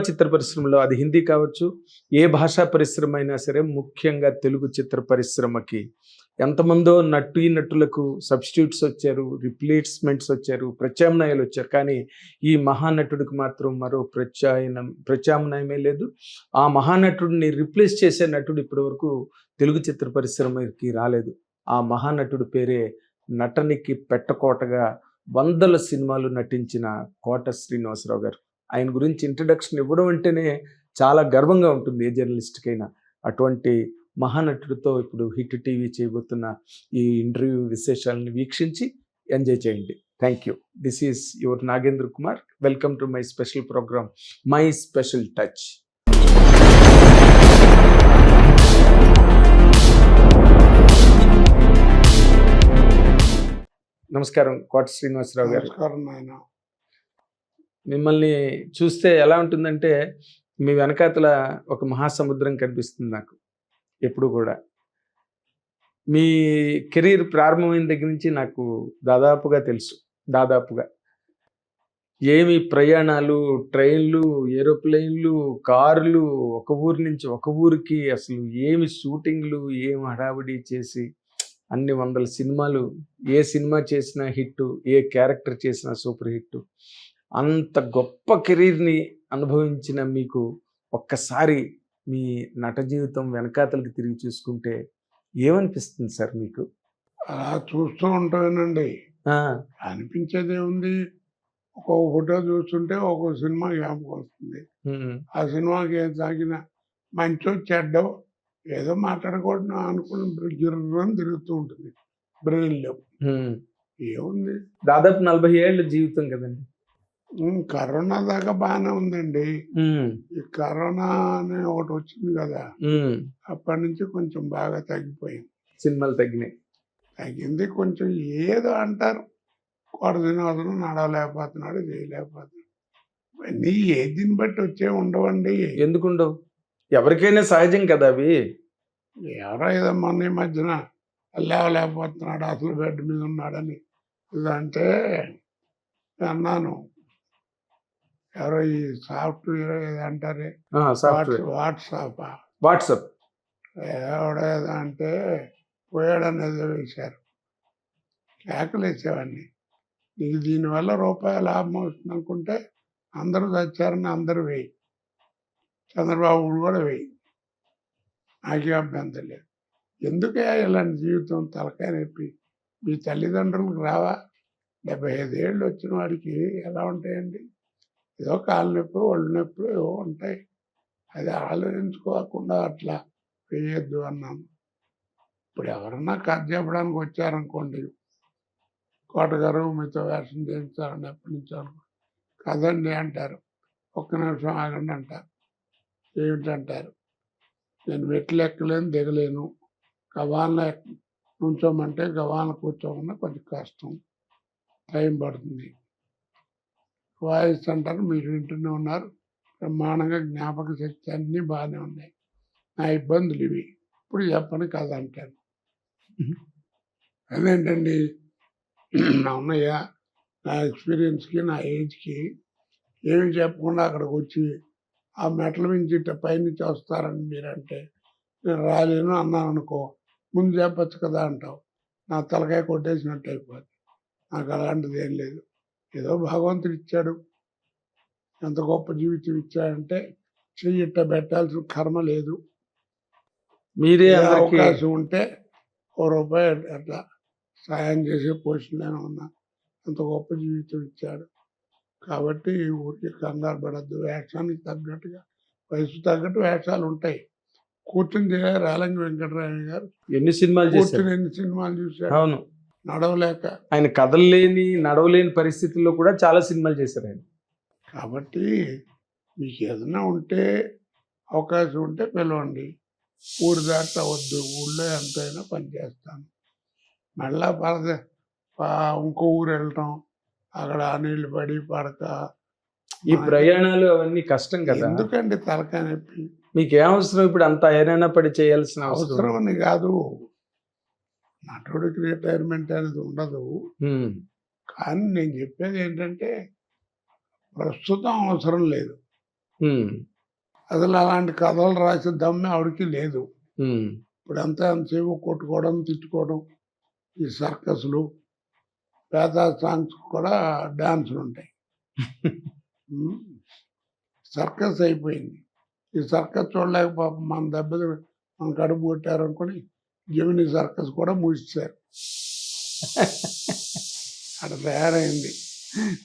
చిత్ర పరిశ్రమలో అది హిందీ కావచ్చు ఏ భాషా పరిశ్రమ అయినా సరే ముఖ్యంగా తెలుగు చిత్ర పరిశ్రమకి. ఎంతమందో నటు నటులకు సబ్స్టిట్యూట్స్ వచ్చారు రిప్లేస్మెంట్స్ వచ్చారు ప్రత్యామ్నాయాలు వచ్చారు. కానీ ఈ మహానటుడికి మాత్రం మరో ప్రత్యాయనం ప్రత్యామ్నాయమే లేదు. ఆ మహానటుడిని రిప్లేస్ చేసే నటుడు ఇప్పటివరకు తెలుగు చిత్ర పరిశ్రమకి రాలేదు. ఆ మహానటుడి పేరే నటనికి పెట్టకోటగా వందల సినిమాలు నటించిన కోట శ్రీనివాసరావు గారు. ఆయన గురించి ఇంట్రడక్షన్ ఇవ్వడం అంటేనే చాలా గర్వంగా ఉంటుంది ఏ జర్నలిస్ట్కైనా. అటువంటి మహానటుడితో ఇప్పుడు హిట్ టీవీ చేయబోతున్న ఈ ఇంటర్వ్యూ విశేషాలను వీక్షించి ఎంజాయ్ చేయండి. Thank you this is your Nagendra Kumar welcome to my special programme my special touch నమస్కారం కోట శ్రీనివాసరావు గారు. నమస్కారం మిమ్మల్ని చూస్తే ఎలా ఉంటుందంటే మీ వెనకాతల ఒక మహాసముద్రం కనిపిస్తుంది నాకు ఎప్పుడు కూడా. మీ కెరీర్ ప్రారంభమైన దగ్గర నుంచి నాకు దాదాపుగా తెలుసు దాదాపుగా. ఏమి ప్రయాణాలు ట్రైన్లు ఏరోప్లేన్లు కార్లు ఒక ఊరి నుంచి ఒక ఊరికి అసలు ఏమి షూటింగ్లు ఏమి హడావిడి చేసి అన్ని వందల సినిమాలు ఏ సినిమా చేసినా హిట్ ఏ క్యారెక్టర్ చేసినా సూపర్ హిట్ అంత గొప్ప కెరీర్ని అనుభవించిన మీకు ఒక్కసారి మీ నట జీవితం వెనకాతలకి తిరిగి చూసుకుంటే ఏమనిపిస్తుంది సార్ మీకు? అలా చూస్తూ ఉంటానండి. అనిపించేది ఉంది ఒక్కొక్క ఫోటో చూస్తుంటే ఒక్కొక్క సినిమా జ్ఞాపకం వస్తుంది. ఆ సినిమాకి ఏం తాగిన మంచో చెడ్డో ఏదో మాట్లాడకూడదు అనుకుని గిర్రని తిరుగుతూ ఉంటుంది బ్రెయిన్లో. ఏముంది? దాదాపు నలభై ఏళ్ళ జీవితం కదండి. కరోనా దాకా బాగానే ఉందండి. ఈ కరోనా అనే ఒకటి వచ్చింది కదా. అప్పటి నుంచి కొంచెం బాగా తగ్గిపోయింది. సినిమాలు తగ్గినాయి. తగ్గింది కొంచెం ఏదో అంటారు. శ్రీనివాసరావు నడవలేకపోతున్నాడు చేయలేకపోతున్నాడు. ఏ దీన్ని బట్టి వచ్చే ఉండవండి. ఎందుకుండవు? ఎవరికైనా సహజం కదా అవి. ఎవరో ఏదో మొన్న ఈ మధ్యన లేవలేకపోతున్నాడు అసలు బెడ్ మీద ఉన్నాడని. ఇది అంటే అన్నాను ఎవరో ఈ సాఫ్ట్వేర్ అంటారే వాట్సాప్ వాట్సాప్. ఎవడో ఏదో అంటే పోయాడని ఏదో వేశారు. కేకలు వేసేవాడిని. నీకు దీనివల్ల రూపాయి లాభం వస్తుంది అనుకుంటే అందరూ చచ్చారని అందరూ వేయి. చంద్రబాబు కూడా వేయి. నాకే అభ్యంతరం లేదు. ఎందుకే ఇలాంటి జీవితం తలకాయ నొప్పి? మీ తల్లిదండ్రులకు రావా? డెబ్బై ఐదు ఏళ్ళు వచ్చిన వాడికి ఎలా ఉంటాయండి? ఏదో కాళ్ళ నొప్పి ఒళ్ళు నొప్పులు ఏవో ఉంటాయి. అది ఆలోచించుకోకుండా అట్లా వేయొద్దు అన్నాను. ఇప్పుడు ఎవరన్నా కథ చెప్పడానికి వచ్చారనుకోండి కోటగారు మీతో వేషం చేయించాలని ఎప్పటి నుంచో కదండి అంటారు. ఒక్క నిమిషం ఆగండి అంటారు. ఏమిటంటారు? నేను మెట్లు ఎక్కలేను దిగలేను. గవాన నుంచోమంటే గవాన కూర్చోమన్నా కొంచెం కష్టం. టైం పడుతుంది. వాయిస్ అంటారు మీరు వింటూనే ఉన్నారు. బ్రహ్మాండంగా జ్ఞాపక శక్తి అన్నీ బాగానే ఉన్నాయి. నా ఇబ్బందులు ఇవి. ఇప్పుడు చెప్పని కథ అంటాను. అదేంటండి? నా ఉన్నయ్యా నా ఎక్స్పీరియన్స్కి నా ఏజ్కి ఏమి చెప్పకుండా అక్కడికి వచ్చి ఆ మెట్ల నుంచి పైనుంచి వస్తారని మీరంటే నేను రాలేను అన్నాను అనుకో ముందు చెప్పచ్చు కదా అంటావు. నా తలకాయ కొట్టేసినట్టు అయిపోద్ది. నాకు అలాంటిది ఏం లేదు. ఏదో భగవంతుడు ఇచ్చాడు. ఎంత గొప్ప జీవితం ఇచ్చాడంటే చెయ్యి ఇట్ట పెట్టాల్సిన కర్మ లేదు. మీరే అవకాశం ఉంటే ఓ రూపాయి అట్లా సాయం చేసే పొజిషన్లోనే ఉన్నా అంత గొప్ప జీవితం ఇచ్చాడు. కాబట్టి ఊరికి కంగారు పడద్దు. వేషానికి తగ్గట్టుగా వయసు తగ్గట్టు వేషాలు ఉంటాయి. కూర్చుని రాలంగి వెంకటరాయ గారు ఎన్ని సినిమాలు కూర్చుని ఎన్ని సినిమాలు చూశాడు? అవును. నడవలేక. ఆయన కదలలేని నడవలేని పరిస్థితుల్లో కూడా చాలా సినిమాలు చేశారు ఆయన. కాబట్టి మీకు ఏదైనా ఉంటే అవకాశం ఉంటే పిలవండి. ఊరు దాట వద్దు ఊళ్ళో ఎంతైనా పని చేస్తాను మళ్ళా పరద ఇంకో ఊరు వెళ్ళటం అక్కడ ఆ నీళ్ళు పడి పడక. ఈ ప్రయాణాలు అవన్నీ కష్టం కదా. ఎందుకండి తలకాయ నొప్పి? మీకు ఏం అవసరం? ఇప్పుడు అంత ఐరైనా పడి చేయాల్సిన అవసరం. అవసరం అని కాదు. నటుడికి రిటైర్మెంట్ అనేది ఉండదు. కానీ నేను చెప్పేది ఏంటంటే ప్రస్తుతం అవసరం లేదు. అసలు అలాంటి కథలు రాసే దమ్మె ఆవిడకి లేదు. ఇప్పుడు ఎంత ఎంతసేపు కొట్టుకోవడం తిట్టుకోవడం ఈ సర్కస్లు పేద సాంగ్స్ కూడా డాన్సులు ఉంటాయి. సర్కస్ అయిపోయింది. ఈ సర్కస్ చూడలేక పాపం మన దెబ్బలు మన కడుపు కొట్టారు అనుకుని జమిని సర్కస్ కూడా మూసేశారు అక్కడ తయారైంది.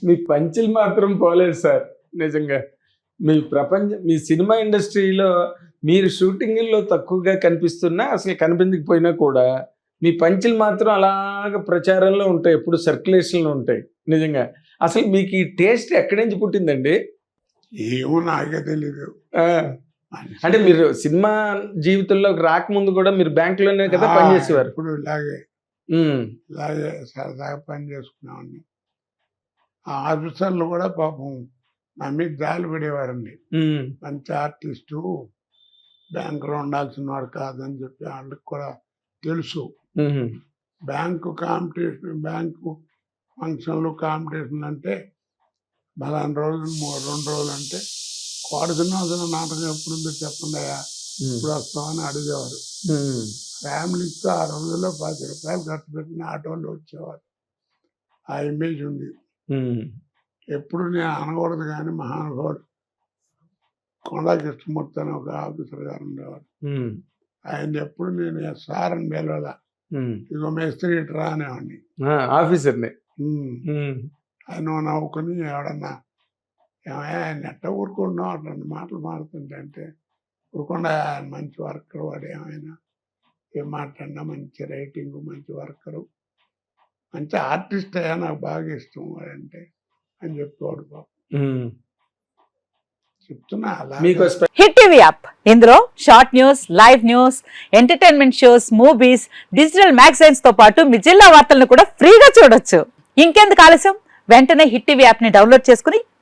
మీ పంచులు మాత్రం పోలేదు సార్ నిజంగా. మీ ప్రపంచ మీ సినిమా ఇండస్ట్రీలో మీరు షూటింగ్లో తక్కువగా కనిపిస్తున్నా అసలు కనిపించకపోయినా కూడా మీ పంచులు మాత్రం అలాగ ప్రచారంలో ఉంటాయి ఎప్పుడు సర్క్యులేషన్లో ఉంటాయి నిజంగా. అసలు మీకు ఈ టేస్ట్ ఎక్కడి నుంచి పుట్టిందండి? ఏమో నాకే తెలీదు. అంటే మీరు సినిమా జీవితంలోకి రాకముందు కూడా మీరు బ్యాంకులోనే కదా పనిచేసేవారు ఇప్పుడు ఇలాగే. ఇలాగే సరదాగా పని చేసుకున్నామండి ఆ ఆఫీసర్లు కూడా పాపం నా మీద జాలి పడేవారండి. మంచి ఆర్టిస్టు బ్యాంకులో ఉండాల్సిన వాడు కాదని చెప్పి వాళ్ళకి కూడా తెలుసు. బ్యాంకు కాంపిటీషన్ బ్యాంకు ఫంక్షన్లు కాంపిటీషన్ అంటే బలాన్ని రోజులు మూడు రెండు రోజులు అంటే కోడసినాథన నాటకం ఎప్పుడు ఉందో చెప్పండి ఇప్పుడు వస్తామని అడిగేవారు. ఫ్యామిలీతో ఆ రోజుల్లో పది రూపాయలు ఖర్చు పెట్టిన ఆటోలో వచ్చేవారు. ఆ ఇమేజ్ ఉంది. ఎప్పుడు నేను అనకూడదు కానీ మహానుభావుడు కొండా కృష్ణమూర్తి అని ఒక ఆఫీసర్ గారు ఉండేవారు. ఆయన ఎప్పుడు నేను సార్ అని పిలవాల. ఉమ్. ఇదిగో మేస్త్రి ఇటు రా అనేవాడిని ఆఫీసర్ని. ఆయన నవ్వుకుని ఎవడన్నా ఎట్ట ఊరుకున్నావు అట్లాంటి మాటలు మాడుతుంటే అంటే ఊరుకుండా మంచి వర్కర్ వాడు ఏమైనా. ఏం మాట్లాడినా మంచి రైటింగ్ మంచి వర్కరు. మంచి ఆర్టిస్ట్ అయ్యా నాకు బాగా ఇష్టం వాడంటే అని చెప్పేవాడు బాబు ఉమ్. చెప్తున్నా అలా మీకు హిట్ టీవీ యాప్. ఇందులో short news live news entertainment shows movies digital మ్యాగజైన్స్తో పాటు మీ జిల్లా వార్తలను కూడా ఫ్రీగా చూడొచ్చు. ఇంకెందుకు ఆలస్యం? వెంటనే హిట్ టీవీ యాప్ని డౌన్లోడ్ చేసుకుని